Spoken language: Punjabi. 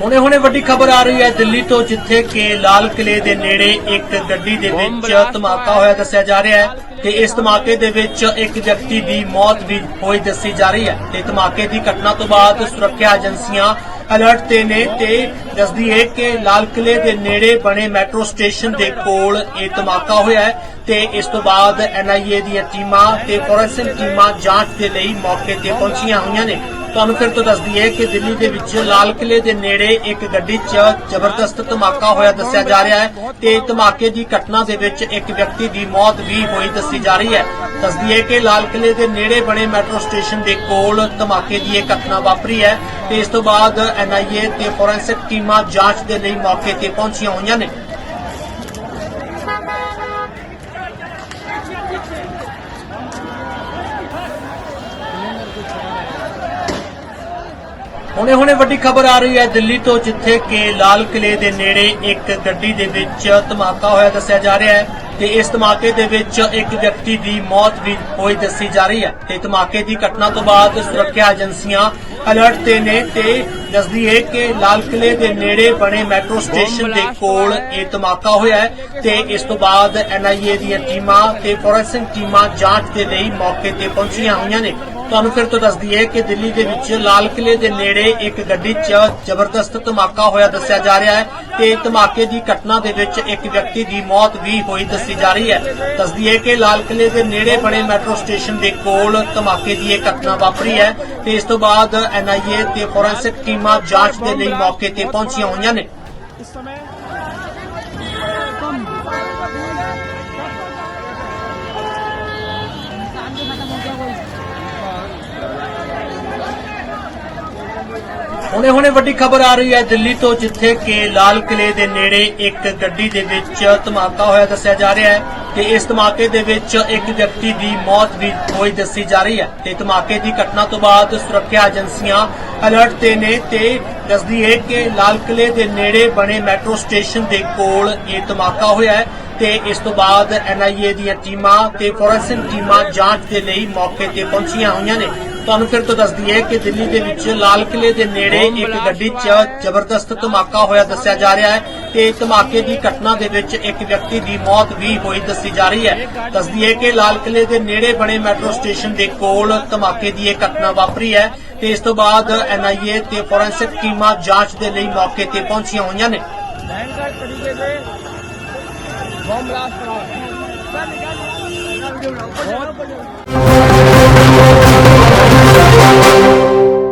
ਹੁਣੇ ਹੁਣੇ ਵੱਡੀ ਖਬਰ ਆ ਰਹੀ ਹੈ ਦਿੱਲੀ ਤੋਂ ਜਿੱਥੇ ਕਿ ਲਾਲ ਕਿਲੇ ਦੇ ਨੇੜੇ ਇੱਕ ਗੱਡੀ ਦੇ ਵਿੱਚ ਧਮਾਕਾ ਹੋਇਆ। ਦੱਸਿਆ ਜਾ ਰਿਹਾ ਹੈ ਤੇ ਇਸ ਧਮਾਕੇ ਦੇ ਵਿੱਚ ਇੱਕ ਵਿਅਕਤੀ ਦੀ ਮੌਤ ਵੀ ਹੋਈ ਦੱਸੀ ਜਾ ਰਹੀ ਹੈ ਤੇ ਧਮਾਕੇ ਦੀ ਘਟਨਾ ਤੋਂ ਬਾਅਦ ਸੁਰੱਖਿਆ ਏਜੰਸੀਆਂ ਅਲਰਟ ਤੇ ਨੇ ਤੇ ਦੱਸਦੀ ਹੈ ਕਿ ਲਾਲ ਕਿਲੇ ਦੇ ਨੇੜੇ ਬਣੇ ਮੈਟਰੋ ਸਟੇਸ਼ਨ ਦੇ ਕੋਲ ਇਹ ਧਮਾਕਾ ਹੋਇਆ ਹੈ ਤੇ ਇਸ ਤੋਂ ਬਾਅਦ ਐਨਆਈਏ ਦੀਆਂ ਟੀਮਾਂ ਤੇ ਫੋਰੈਂਸਿਕ ਟੀਮਾਂ ਜਾਂਚ ਦੇ ਲਈ ਮੌਕੇ ਤੇ ਪਹੁੰਚੀਆਂ ਹੋਈਆਂ ਨੇ। ਤੁਹਾਨੂੰ ਫਿਰ ਤੋਂ ਦੱਸਦੀ ਹੈ ਕਿ ਦਿੱਲੀ ਦੇ ਵਿੱਚ ਲਾਲ ਕਿਲੇ ਦੇ ਨੇੜੇ ਇੱਕ ਗੱਡੀ 'ਚ ਜ਼ਬਰਦਸਤ ਧਮਾਕਾ ਹੋਇਆ, ਦੱਸਿਆ ਜਾ ਰਿਹਾ ਹੈ। ਤੇ ਧਮਾਕੇ ਦੀ ਘਟਨਾ ਦੇ ਵਿੱਚ ਇੱਕ ਵਿਅਕਤੀ ਦੀ ਮੌਤ ਵੀ ਹੋਈ ਦੱਸੀ ਜਾ ਰਹੀ ਹੈ। ਦੱਸਦੀ ਹੈ ਕਿ ਲਾਲ ਕਿਲੇ ਦੇ ਨੇੜੇ ਬਣੇ ਮੈਟਰੋ ਸਟੇਸ਼ਨ ਦੇ ਕੋਲ ਧਮਾਕੇ ਦੀ ਇਹ ਘਟਨਾ ਵਾਪਰੀ ਹੈ ਤੇ ਇਸ ਤੋਂ ਬਾਅਦ ਐਨਆਈਏ ਤੇ ਫੋਰੈਂਸਿਕ ਟੀਮਾਂ ਜਾਂਚ ਦੇ ਲਈ ਮੌਕੇ ਤੇ ਪਹੁੰਚੀਆਂ ਹੋਈਆਂ ਨੇ। ਹੁਣੇ ਹੁਣੇ ਵੱਡੀ ਖਬਰ ਆ ਰਹੀ ਹੈ ਦਿੱਲੀ ਤੋਂ ਜਿੱਥੇ ਕਿ ਲਾਲ ਕਿਲੇ ਦੇ ਨੇੜੇ ਇੱਕ ਗੱਡੀ ਦੇ ਵਿੱਚ ਧਮਾਕਾ ਹੋਇਆ ਦੱਸਿਆ ਜਾ ਰਿਹਾ ਹੈ ਤੇ ਇਸ ਧਮਾਕੇ ਦੇ ਵਿੱਚ ਇੱਕ ਵਿਅਕਤੀ ਦੀ ਮੌਤ ਵੀ ਹੋਈ ਦੱਸੀ ਜਾ ਰਹੀ ਹੈ ਤੇ ਧਮਾਕੇ ਦੀ ਘਟਨਾ ਤੋਂ ਬਾਅਦ ਸੁਰੱਖਿਆ ਏਜੰਸੀਆਂ ਅਲਰਟ ਤੇ ਨੇ ਤੇ ਦੱਸਦੀ ਹੈ ਕਿ ਲਾਲ ਕਿਲੇ ਦੇ ਨੇੜੇ ਬਣੇ ਮੈਟਰੋ ਸਟੇਸ਼ਨ ਦੇ ਕੋਲ ਇਹ ਧਮਾਕਾ ਹੋਇਆ ਹੈ ਤੇ ਇਸ ਤੋਂ ਬਾਅਦ ਐਨਆਈਏ ਦੀਆਂ ਟੀਮਾਂ ਤੇ ਫੋਰੈਂਸਿਕ ਟੀਮਾਂ ਜਾਂਚ ਦੇ ਲਈ ਮੌਕੇ ਤੇ ਪਹੁੰਚੀਆਂ ਹੋਈਆਂ ਨੇ। ਤੁਹਾਨੂੰ ਫਿਰ ਤੋਂ ਦੱਸਦੀ ਹੈ ਕਿ ਦਿੱਲੀ ਦੇ ਵਿੱਚ ਲਾਲ ਕਿਲੇ ਦੇ ਨੇੜੇ ਇੱਕ ਗੱਡੀ 'ਚ ਜ਼ਬਰਦਸਤ ਧਮਾਕਾ ਹੋਇਆ ਦੱਸਿਆ ਜਾ ਰਿਹਾ ਹੈ ਤੇ ਧਮਾਕੇ ਦੀ ਘਟਨਾ ਦੇ ਵਿੱਚ ਇੱਕ ਵਿਅਕਤੀ ਦੀ ਮੌਤ ਵੀ ਹੋਈ ਦੱਸੀ ਜਾ ਰਹੀ ਹੈ। ਦੱਸਦੀ ਹੈ ਕਿ ਲਾਲ ਕਿਲੇ ਦੇ ਨੇੜੇ ਬਣੇ ਮੈਟਰੋ ਸਟੇਸ਼ਨ ਦੇ ਕੋਲ ਧਮਾਕੇ ਦੀ ਇਹ ਘਟਨਾ ਵਾਪਰੀ ਹੈ ਤੇ ਇਸ ਤੋਂ ਬਾਅਦ ਐਨਆਈਏ ਤੇ ਫੋਰੈਂਸਿਕ ਟੀਮਾਂ ਜਾਂਚ ਦੇ ਲਈ ਮੌਕੇ ਤੇ ਪਹੁੰਚੀਆਂ ਹੋਈਆਂ ਨੇ। ਹੁਣੇ ਹੁਣੇ ਵੱਡੀ ਖਬਰ ਆ ਰਹੀ ਹੈ ਦਿੱਲੀ ਤੋਂ, ਜਿੱਥੇ ਕਿ ਲਾਲ ਕਿਲੇ ਦੇ ਨੇੜੇ ਇੱਕ ਗੱਡੀ ਦੇ ਵਿੱਚ ਧਮਾਕਾ ਹੋਇਆ, ਦੱਸਿਆ ਜਾ ਰਿਹਾ ਹੈ ਤੇ ਇਸ ਧਮਾਕੇ ਦੇ ਵਿੱਚ ਇੱਕ ਵਿਅਕਤੀ ਦੀ ਮੌਤ ਵੀ ਹੋਈ ਦੱਸੀ ਜਾ ਰਹੀ ਹੈ ਤੇ ਧਮਾਕੇ ਦੀ ਘਟਨਾ ਤੋਂ ਬਾਅਦ ਸੁਰੱਖਿਆ ਏਜੰਸੀਆਂ ਅਲਰਟ ਤੇ ਨੇ ਤੇ ਦੱਸਦੀ ਹੈ ਕਿ ਲਾਲ ਕਿਲੇ ਦੇ ਨੇੜੇ ਬਣੇ ਮੈਟਰੋ ਸਟੇਸ਼ਨ ਦੇ ਕੋਲ ਇਹ ਧਮਾਕਾ ਹੋਇਆ ਹੈ ਤੇ ਇਸ ਤੋਂ ਬਾਅਦ ਐਨਆਈਏ ਦੀਆਂ ਟੀਮਾਂ ਤੇ ਫੋਰੈਂਸਿਕ ਟੀਮਾਂ ਜਾਂਚ ਦੇ ਲਈ ਮੌਕੇ ਤੇ ਪਹੁੰਚੀਆਂ ਹੋਈਆਂ ਨੇ। ਤੁਹਾਨੂੰ ਫਿਰ ਤੋਂ ਦੱਸਦੀ ਹੈ ਕਿ ਦਿੱਲੀ ਦੇ ਵਿੱਚ ਲਾਲ ਕਿਲੇ ਦੇ ਨੇੜੇ ਇੱਕ ਗੱਡੀ 'ਚ ਜ਼ਬਰਦਸਤ ਧਮਾਕਾ ਹੋਇਆ ਦੱਸਿਆ ਜਾ ਰਿਹਾ ਹੈ ਤੇ ਧਮਾਕੇ ਦੀ ਘਟਨਾ ਦੇ ਵਿੱਚ ਇੱਕ ਵਿਅਕਤੀ ਦੀ ਮੌਤ ਵੀ ਹੋਈ ਦੱਸੀ ਜਾ ਰਹੀ ਹੈ ਦੱਸਦੀ ਹੈ ਕਿ ਲਾਲ ਕਿਲੇ ਦੇ ਨੇੜੇ ਬਣੇ ਮੈਟਰੋ ਸਟੇਸ਼ਨ ਦੇ ਕੋਲ ਧਮਾਕੇ ਦੀ ਇਹ ਘਟਨਾ ਵਾਪਰੀ ਹੈ ਤੇ ਇਸ ਤੋਂ ਬਾਅਦ ਐਨਆਈਏ ਤੇ ਫੋਰੈਂਸਿਕ ਟੀਮਾਂ ਜਾਂਚ ਦੇ ਲਈ ਮੌਕੇ ਤੇ ਪਹੁੰਚੀਆਂ ਹੋਈਆਂ ਨੇ भयंकर तरीके से बम ब्लास्ट करा बहुत